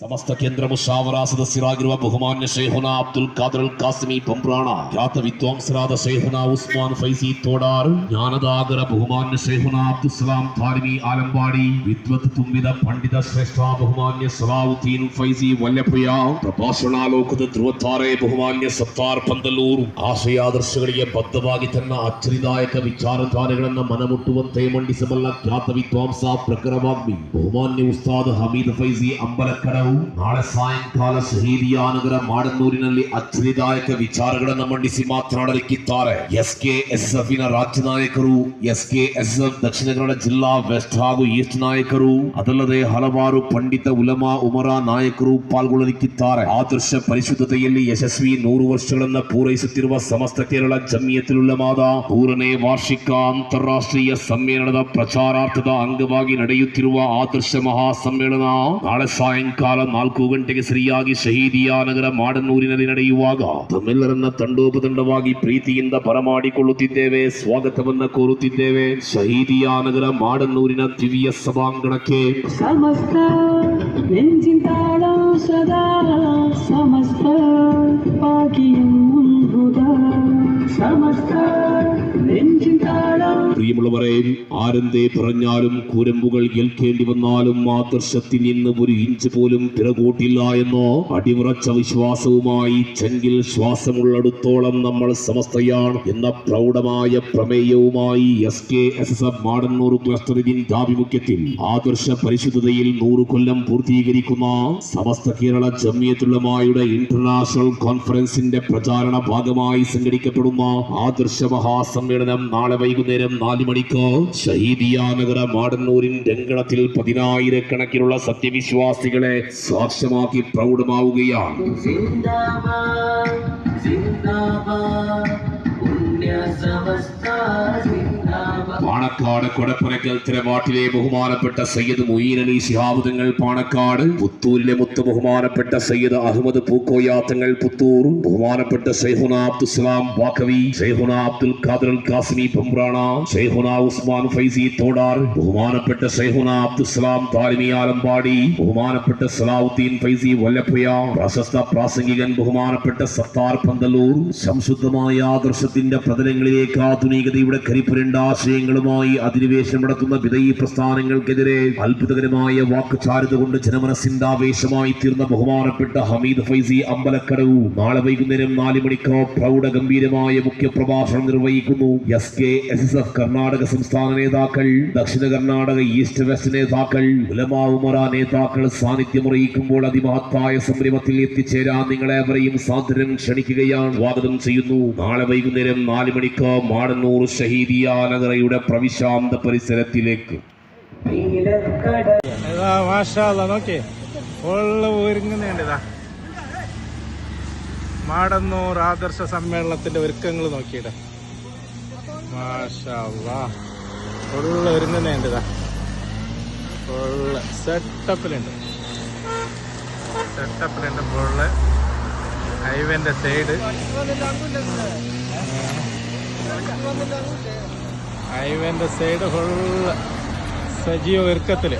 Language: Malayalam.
ಸಮಸ್ತ ಕೇಂದ್ರ ಮುಷಾವರಾ ಸದಸ್ಯರಾಗಿರುವ ಬಹುಮಾನ್ಯ ಶೇಹುನಾ ಅಬ್ದುಲ್ ಖಾದರ್ ಅಲ್ ಕಾಸಿಮಿ ಪಂಪ್ರಾಣ ಖ್ಯಾತ ವಿದ್ವಾಂಸರಾದ ಶೇಹುನಾ ಉಸ್ಮಾನ್ ಫೈಸಿ ತೋಡಾರ್ ಜ್ಞಾನದ ಆಗರ ಬಹುಮಾನ್ಯ ಶೇಹುನಾ ಅಬ್ದುಲ್ ಸಲಾಂ ತಾರಿಮಿ ಆಲಂಬಾಡಿ ವಿದ್ವತ್ ತುಂಬಿದ ಪಂಡಿತ ಶ್ರೇಷ್ಠ ಬಹುಮಾನ್ಯ ಸಲಾವುದ್ದೀನ್ ಫೈಸಿ ವಲ್ಲಪಯ್ಯ ಪ್ರಭಾಷಣಾಲೋಕದ ಧ್ರುವತಾರೆ ಬಹುಮಾನ್ಯ ಸತ್ತಾರ್ ಪಂದಲೂರ್ ಆಶಯಾದರ್ಶಗಳಿಗೆ ಬದ್ಧವಾಗಿ ತನ್ನ ಅಚ್ಚರಿದಾಯಕ ವಿಚಾರಧಾರೆಗಳನ್ನು ಮನಮುಟ್ಟುವಂತೆ ಮಂಡಿಸಬಲ್ಲ ಖ್ಯಾತ ವಿದ್ವಾಂಸ ಪ್ರಖರವಾಗ್ಮಿ ಬಹುಮಾನ್ಯ ಉಸ್ತಾದ್ ಹಮೀದ್ ಫೈಜಿ ಅಂಬಲಕಡವು ನಾಳೆ ಸಾಯಂಕಾಲ ಶಹೀದಿಯಾನಗರ ಮಾಡನೂರಿನಲ್ಲಿ ಅಚ್ಚರಿದಾಯಕ ವಿಚಾರಗಳನ್ನು ಮಂಡಿಸಿ ಮಾತನಾಡಲಿಕ್ಕಿದ್ದಾರೆ. ಎಸ್ ಕೆ ಎಸ್ ಎಫ್ನ ರಾಜ್ಯ ನಾಯಕರು S K S F Dakshina Kannada ಜಿಲ್ಲಾ ವೆಸ್ಟ್ ಹಾಗೂ ಈಸ್ಟ್ ನಾಯಕರು, ಅದಲ್ಲದೆ ಹಲವಾರು ಪಂಡಿತ ಉಲಮಾ ಉಮರ ನಾಯಕರು ಪಾಲ್ಗೊಳ್ಳಲಿಕ್ಕಿದ್ದಾರೆ. ಆದರ್ಶ ಪರಿಶುದ್ಧತೆಯಲ್ಲಿ ಯಶಸ್ವಿ ನೂರು ವರ್ಷಗಳನ್ನ ಪೂರೈಸುತ್ತಿರುವ ಸಮಸ್ತ ಕೇರಳ ಜಮಿಯತುಲ್ ಉಲಮಾದ ಮೂರನೇ ವಾರ್ಷಿಕ ಅಂತಾರಾಷ್ಟ್ರೀಯ ಸಮ್ಮೇಳನದ ಪ್ರಚಾರಾರ್ಥದ ಅಂಗವಾಗಿ ನಡೆಯುತ್ತಿರುವ ಆದರ್ಶ ಮಹಾ ಸಮ್ಮೇಳನ ನಾಳೆ ಸಾಯಂಕಾಲ ಸಾಯಂಕಾಲ ನಾಲ್ಕು ಗಂಟೆಗೆ ಸರಿಯಾಗಿ ಶಹೀದಿಯಾ ನಗರ ಮಾಡನ್ನೂರಿನಲ್ಲಿ ನಡೆಯುವಾಗ ತಮ್ಮೆಲ್ಲರನ್ನ ತಂಡೋಪತಂಡವಾಗಿ ಪ್ರೀತಿಯಿಂದ ಬರಮಾಡಿಕೊಳ್ಳುತ್ತಿದ್ದೇವೆ, ಸ್ವಾಗತವನ್ನ ಕೋರುತ್ತಿದ್ದೇವೆ. ಶಹೀದಿಯಾ ನಗರ ಮಾಡನ್ನೂರಿನ ದಿವ್ಯ ಸಭಾಂಗಣಕ್ಕೆ. ಸಮಸ್ತ ತಾಳ ಸದಾ ಸಮಸ್ತ ಸಮಸ್ತ പ്രിയമുള്ളവരെ ആരെന്തേ പറഞ്ഞാലും കുരമ്പുകൾ ഏൽക്കേണ്ടി വന്നാലും ആദർശത്തിൽ നിന്ന് ഒരു ഇഞ്ച് പോലും പിറകോട്ടില്ല എന്നോ അടിമുറച്ച വിശ്വാസവുമായി ചെങ്കിൽ ശ്വാസമുള്ളടുത്തോളം നമ്മൾ സമസ്തയാണ് എന്ന പ്രൗഢമായ പ്രമേയവുമായി S K S S F Madannur ക്ലസ്റ്ററിന്റെ ആഭിമുഖ്യത്തിൽ ആദർശ പരിശുദ്ധതയിൽ നൂറ് കൊല്ലം പൂർത്തീകരിക്കുന്ന സമസ്ത കേരള ജമിയത്തുള്ളമായുടെ ഇന്റർനാഷണൽ കോൺഫറൻസിന്റെ പ്രചാരണ ഭാഗമായി സംഘടിക്കപ്പെടുന്ന ആദർശ മഹാസമ്മേളനം നാളെ വൈകുന്നേരം നാല് മണിക്ക് ശഹീദിയാനഗര നഗര മാടന്നൂരിൻ രംഗണത്തിൽ പതിനായിരക്കണക്കിനുള്ള സത്യവിശ്വാസികളെ സാക്ഷ്യമാക്കി പ്രൗഢമാവുകയാണ്. പാണക്കാട് കൊടപ്പുറക്കൽ തിരവാട്ടിലെ ബഹുമാനപ്പെട്ട സയ്യിദ് മൊയ്യൻ അലി ശിഹാബുദങ്ങൾ പാണക്കാട്. പുത്തൂരിലെ മുത്ത് ബഹുമാനപ്പെട്ട സയ്യിദ് അഹമ്മദ് പൂക്കോയാത്തങ്ങൾ പുത്തൂർ. ബഹുമാനപ്പെട്ട ഷെയ്ഖുന അബ്ദുസ്ലാം വാഖവി ഷെയ്ഖുന അബ്ദുൽ ഖാദർ അൽ കാസിമി പമ്പ്രാണ ഷെയ്ഖുന ഉസ്മാൻ ഫൈസി തോടാർ. ബഹുമാനപ്പെട്ട ഷെയ്ഖുന അബ്ദുസ്ലാം താലിമി ആലമ്പാടി. ബഹുമാനപ്പെട്ട സലാവുദ്ദീൻ ഫൈസി വല്ലപ്പുയ പ്രശസ്ത പ്രാസംഗികൻ ബഹുമാനപ്പെട്ട സത്താർ പന്തലൂർ. സംശുദ്ധമായ ആദർശത്തിന്റെ പ്രതലങ്ങളിലേക്ക് ആധുനികതയുടെ കരിപ്പുരണ്ട ആശയങ്ങളുമായി അധിനിവേശം നടത്തുന്ന വിധയി പ്രസ്ഥാനങ്ങൾക്കെതിരെ അത്ഭുതകരമായ വാക്കുചാരുത കൊണ്ട് ജനമനസ്സിന്റെ ആവേശമായി തീർന്ന ബഹുമാനപ്പെട്ട ഹമീദ് ഫൈസി അമ്പലക്കടവു. നാളെ വൈകുന്നേരം നാല് മണിക്ക് പ്രൗഢ ഗംഭീരമായ മുഖ്യപ്രഭാഷണം നിർവഹിക്കുന്നു S K S S F Karnataka സംസ്ഥാന നേതാക്കൾ ദക്ഷിണ കർണാടക ഈസ്റ്റ് വെസ്റ്റ് നേതാക്കൾ ഉലമാവുമറ നേതാക്കൾ സാന്നിധ്യമറിയിക്കുമ്പോൾ അതിമഹത്തായ സംരംഭത്തിൽ എത്തിച്ചേരാൻ നിങ്ങളെവരെയും സാദരം ക്ഷണിക്കുകയാണ് സ്വാഗതം ചെയ്യുന്നു. നാളെ വൈകുന്നേരം നാല് മണിക്ക് മാടന്നൂർ ഷഹീദിയ നഗരയുടെ പ്രവിശാന്ത പരിസരത്തിലേക്ക്. മാടന്നൂർ ആദർശ സമ്മേളനത്തിന്റെ ഒരുക്കങ്ങൾ നോക്കിയിട്ട് ഫുള്ള് ഒരുങ്ങുന്നുണ്ട് ഇതാ. ഫുള്ള് സെറ്റപ്പിലുണ്ട് സെറ്റപ്പിലുണ്ട് ഫുള്ള് ഹൈവേന്റെ സൈഡ് ഹൈവേന്റെ സൈഡ് ഫുള്ള് സജീവ ഒരുക്കത്തിൽ